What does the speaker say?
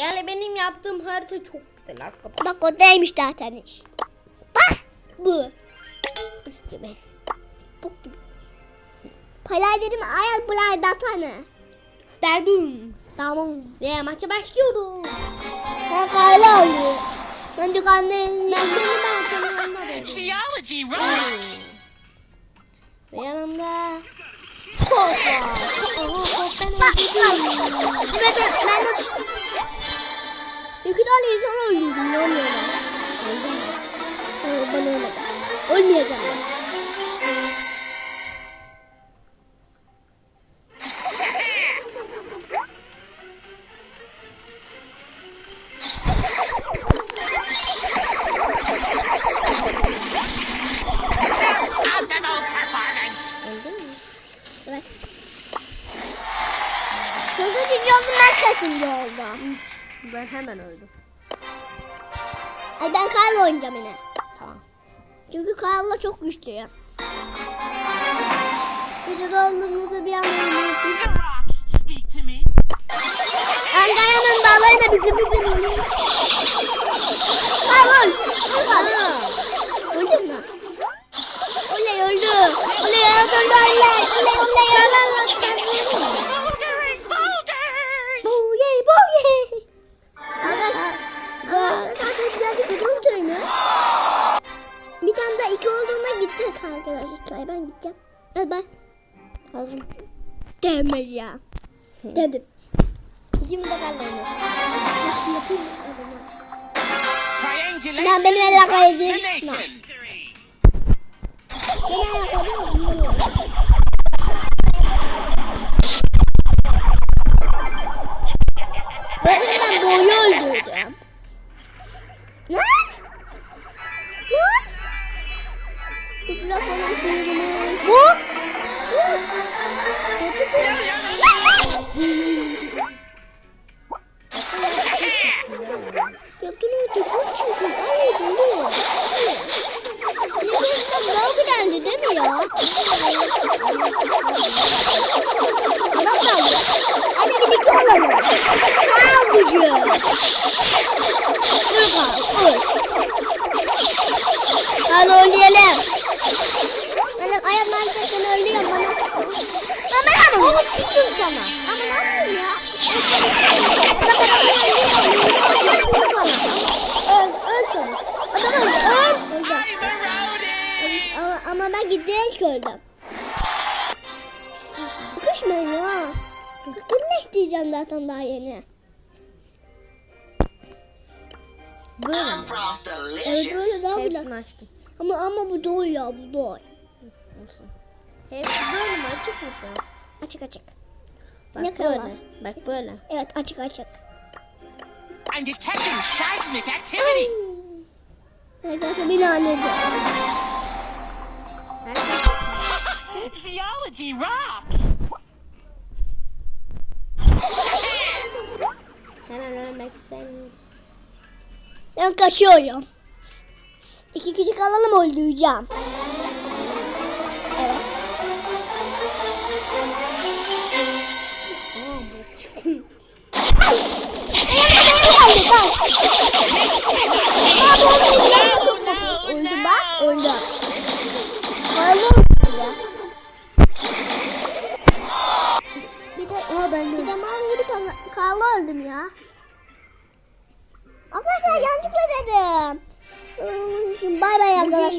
Yani benim yaptığım harita çok güzel arkadaşlar. Bak o değilmiş zaten iş. Bak bu. Gibi. Bok gibi. Paylar dedim ayak bular datanı. Derdim. Tamam. Ve maça başlıyoruz. Oluyor. Ben dükkanın. Geology rocks! Ve yanımda. Aha top ben öldürdüm. Ben ben tane insan öldürdüm. Ne oluyor lan? Öldüm mü? Hayır ben ölmedim. Ölmeyeceğim ben. Evet. Kaçıncı oldun ben kaçıncı oldum. Ben hemen öldüm. Ay ben Kyle'la oynayacağım yine. Tamam. Çünkü Kyle'la çok güçlüyüm. Bir de dondurmada bir to me! Ankara'nın dağlarına bizi bizi bizi. Öl. Öl. Öldün mü? Oley öldü. Oley öldü oley. Oley oley oley. Arkadaşlar. Ben gideceğim. Hadi ben. Hazır. Demir ya. Dedim. Şimdi de ben de Lan benim elle kaydı. Lan. nation! Beni ayakkabı tuttum sana. Ama ne yapayım ya? Öldürüyorum sana. Öl, öl çabuk. Adam öldü, öl. Ama, ama ben giderek öldüm. Sıkışmayın ya. Güneş diyeceğim zaten daha yeni. Böyle mi? Evet delicious! öyle daha güzel. Hepsini açtım. Ama ama bu doy ya bu doy. Olsun. Hepsi böyle mi? Açık mı? Açık açık. Bak Ne böyle. kadar? Bak böyle. Evet açık açık. I'm detecting seismic activity! Evet zaten beni anladı. Geology rocks! hemen ölmek istemiyorum. Ben kaçıyorum. İki kişi kalalım öldüreceğim. Kağla öldüm ya. Arkadaşlar yanlışlıkla dedim. Şimdi bay bay arkadaşlar.